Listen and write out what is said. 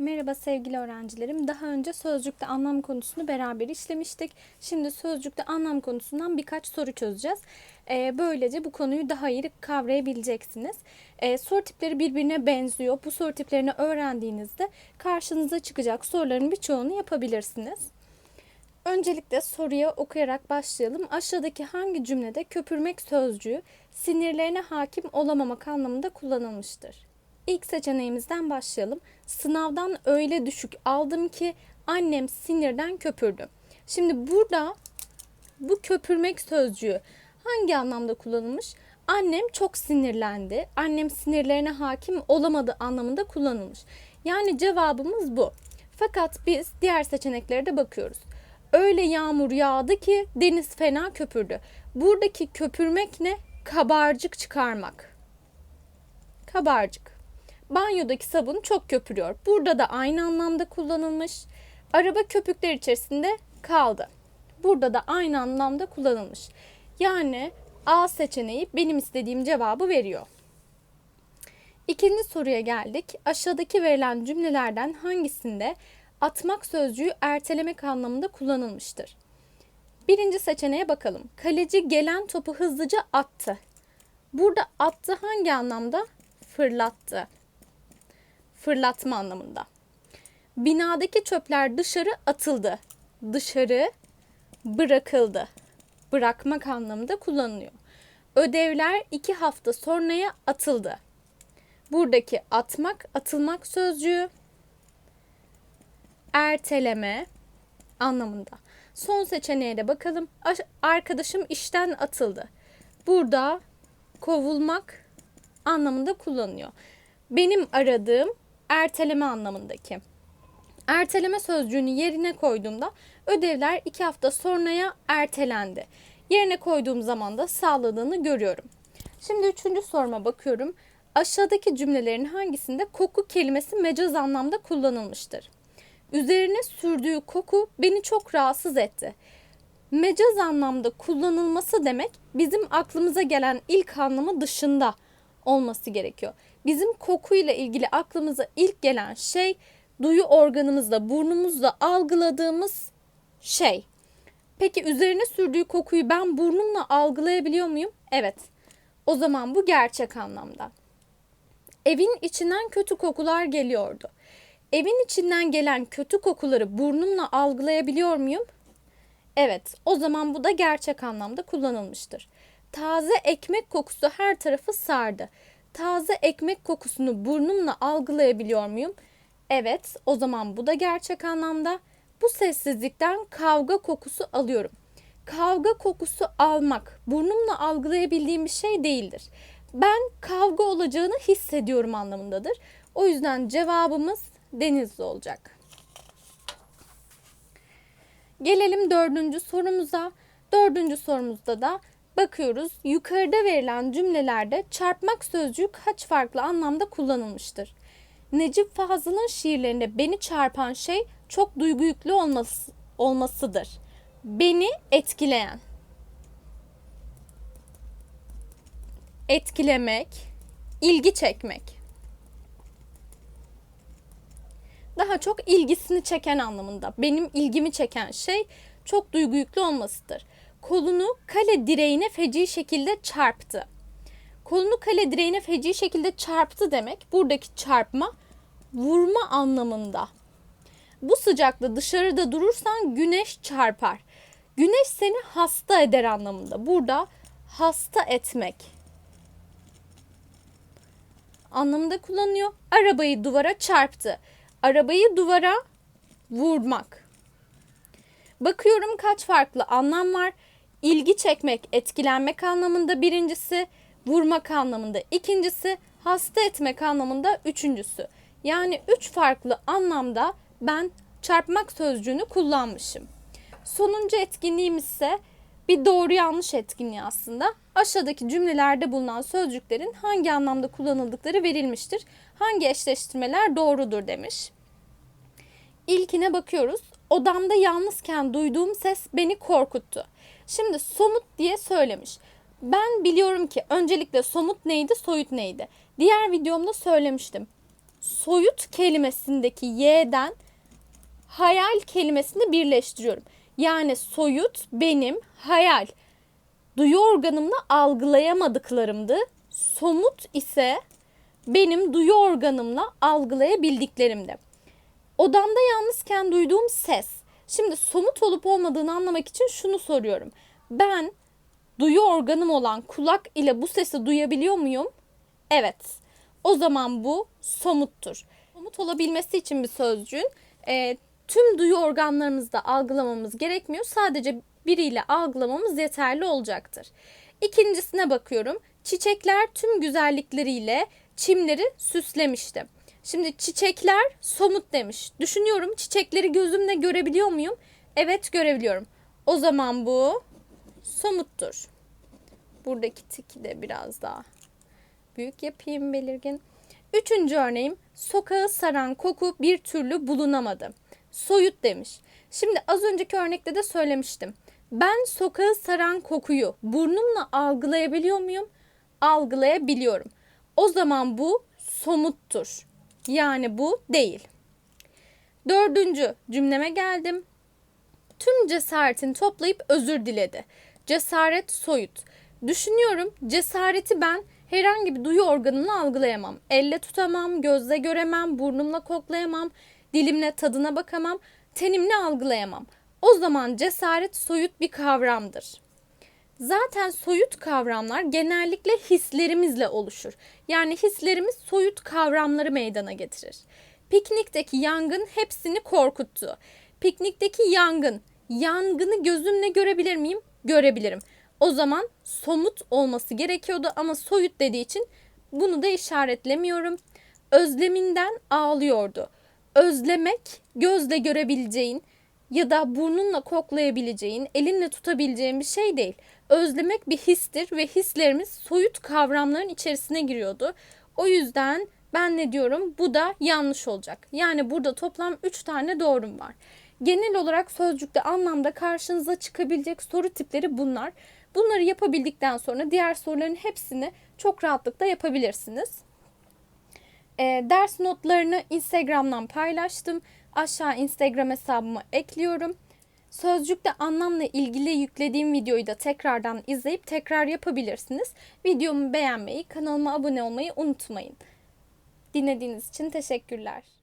Merhaba sevgili öğrencilerim. Daha önce sözcükte anlam konusunu beraber işlemiştik. Şimdi sözcükte anlam konusundan birkaç soru çözeceğiz. Ee, böylece bu konuyu daha iyi kavrayabileceksiniz. Ee, soru tipleri birbirine benziyor. Bu soru tiplerini öğrendiğinizde karşınıza çıkacak soruların birçoğunu yapabilirsiniz. Öncelikle soruya okuyarak başlayalım. Aşağıdaki hangi cümlede köpürmek sözcüğü sinirlerine hakim olamamak anlamında kullanılmıştır? İlk seçeneğimizden başlayalım. Sınavdan öyle düşük aldım ki annem sinirden köpürdü. Şimdi burada bu köpürmek sözcüğü hangi anlamda kullanılmış? Annem çok sinirlendi. Annem sinirlerine hakim olamadı anlamında kullanılmış. Yani cevabımız bu. Fakat biz diğer seçeneklere de bakıyoruz. Öyle yağmur yağdı ki deniz fena köpürdü. Buradaki köpürmek ne? Kabarcık çıkarmak. Kabarcık. Banyodaki sabun çok köpürüyor. Burada da aynı anlamda kullanılmış. Araba köpükler içerisinde kaldı. Burada da aynı anlamda kullanılmış. Yani A seçeneği benim istediğim cevabı veriyor. İkinci soruya geldik. Aşağıdaki verilen cümlelerden hangisinde atmak sözcüğü ertelemek anlamında kullanılmıştır? Birinci seçeneğe bakalım. Kaleci gelen topu hızlıca attı. Burada attı hangi anlamda? Fırlattı fırlatma anlamında. Binadaki çöpler dışarı atıldı. Dışarı bırakıldı. Bırakmak anlamında kullanılıyor. Ödevler iki hafta sonraya atıldı. Buradaki atmak, atılmak sözcüğü erteleme anlamında. Son seçeneğe de bakalım. Arkadaşım işten atıldı. Burada kovulmak anlamında kullanılıyor. Benim aradığım erteleme anlamındaki. Erteleme sözcüğünü yerine koyduğumda ödevler iki hafta sonraya ertelendi. Yerine koyduğum zaman da sağladığını görüyorum. Şimdi üçüncü soruma bakıyorum. Aşağıdaki cümlelerin hangisinde koku kelimesi mecaz anlamda kullanılmıştır? Üzerine sürdüğü koku beni çok rahatsız etti. Mecaz anlamda kullanılması demek bizim aklımıza gelen ilk anlamı dışında olması gerekiyor. Bizim kokuyla ilgili aklımıza ilk gelen şey duyu organımızla, burnumuzla algıladığımız şey. Peki üzerine sürdüğü kokuyu ben burnumla algılayabiliyor muyum? Evet. O zaman bu gerçek anlamda. Evin içinden kötü kokular geliyordu. Evin içinden gelen kötü kokuları burnumla algılayabiliyor muyum? Evet, o zaman bu da gerçek anlamda kullanılmıştır. Taze ekmek kokusu her tarafı sardı taze ekmek kokusunu burnumla algılayabiliyor muyum? Evet, o zaman bu da gerçek anlamda. Bu sessizlikten kavga kokusu alıyorum. Kavga kokusu almak burnumla algılayabildiğim bir şey değildir. Ben kavga olacağını hissediyorum anlamındadır. O yüzden cevabımız denizli olacak. Gelelim dördüncü sorumuza. Dördüncü sorumuzda da Bakıyoruz yukarıda verilen cümlelerde çarpmak sözcüğü kaç farklı anlamda kullanılmıştır? Necip Fazıl'ın şiirlerinde beni çarpan şey çok duygu yüklü olması, olmasıdır. Beni etkileyen. Etkilemek, ilgi çekmek. Daha çok ilgisini çeken anlamında. Benim ilgimi çeken şey çok duygu yüklü olmasıdır kolunu kale direğine feci şekilde çarptı. Kolunu kale direğine feci şekilde çarptı demek buradaki çarpma vurma anlamında. Bu sıcakta dışarıda durursan güneş çarpar. Güneş seni hasta eder anlamında. Burada hasta etmek anlamında kullanıyor. Arabayı duvara çarptı. Arabayı duvara vurmak. Bakıyorum kaç farklı anlam var ilgi çekmek, etkilenmek anlamında birincisi, vurmak anlamında ikincisi, hasta etmek anlamında üçüncüsü. Yani üç farklı anlamda ben çarpmak sözcüğünü kullanmışım. Sonuncu etkinliğimiz ise bir doğru yanlış etkinliği aslında. Aşağıdaki cümlelerde bulunan sözcüklerin hangi anlamda kullanıldıkları verilmiştir. Hangi eşleştirmeler doğrudur demiş. İlkine bakıyoruz. Odamda yalnızken duyduğum ses beni korkuttu. Şimdi somut diye söylemiş. Ben biliyorum ki öncelikle somut neydi, soyut neydi. Diğer videomda söylemiştim. soyut kelimesindeki y'den hayal kelimesini birleştiriyorum. Yani soyut benim hayal. Duyu organımla algılayamadıklarımdı. Somut ise benim duyu organımla algılayabildiklerimdi. Odamda yalnızken duyduğum ses. Şimdi somut olup olmadığını anlamak için şunu soruyorum. Ben duyu organım olan kulak ile bu sesi duyabiliyor muyum? Evet. O zaman bu somuttur. Somut olabilmesi için bir sözcüğün e, tüm duyu organlarımızda algılamamız gerekmiyor. Sadece biriyle algılamamız yeterli olacaktır. İkincisine bakıyorum. Çiçekler tüm güzellikleriyle çimleri süslemişti. Şimdi çiçekler somut demiş. Düşünüyorum çiçekleri gözümle görebiliyor muyum? Evet görebiliyorum. O zaman bu somuttur. Buradaki tiki de biraz daha büyük yapayım belirgin. Üçüncü örneğim sokağı saran koku bir türlü bulunamadı. Soyut demiş. Şimdi az önceki örnekte de söylemiştim. Ben sokağı saran kokuyu burnumla algılayabiliyor muyum? Algılayabiliyorum. O zaman bu somuttur. Yani bu değil. Dördüncü cümleme geldim. Tüm cesaretini toplayıp özür diledi. Cesaret soyut. Düşünüyorum cesareti ben herhangi bir duyu organımla algılayamam. Elle tutamam, gözle göremem, burnumla koklayamam, dilimle tadına bakamam, tenimle algılayamam. O zaman cesaret soyut bir kavramdır. Zaten soyut kavramlar genellikle hislerimizle oluşur. Yani hislerimiz soyut kavramları meydana getirir. Piknikteki yangın hepsini korkuttu. Piknikteki yangın, yangını gözümle görebilir miyim? Görebilirim. O zaman somut olması gerekiyordu ama soyut dediği için bunu da işaretlemiyorum. Özleminden ağlıyordu. Özlemek gözle görebileceğin ya da burnunla koklayabileceğin, elinle tutabileceğin bir şey değil. Özlemek bir histir ve hislerimiz soyut kavramların içerisine giriyordu. O yüzden ben ne diyorum? Bu da yanlış olacak. Yani burada toplam 3 tane doğrum var. Genel olarak sözcükte anlamda karşınıza çıkabilecek soru tipleri bunlar. Bunları yapabildikten sonra diğer soruların hepsini çok rahatlıkla yapabilirsiniz. E, ders notlarını Instagram'dan paylaştım. Aşağı Instagram hesabıma ekliyorum. Sözcükte anlamla ilgili yüklediğim videoyu da tekrardan izleyip tekrar yapabilirsiniz. Videomu beğenmeyi, kanalıma abone olmayı unutmayın. Dinlediğiniz için teşekkürler.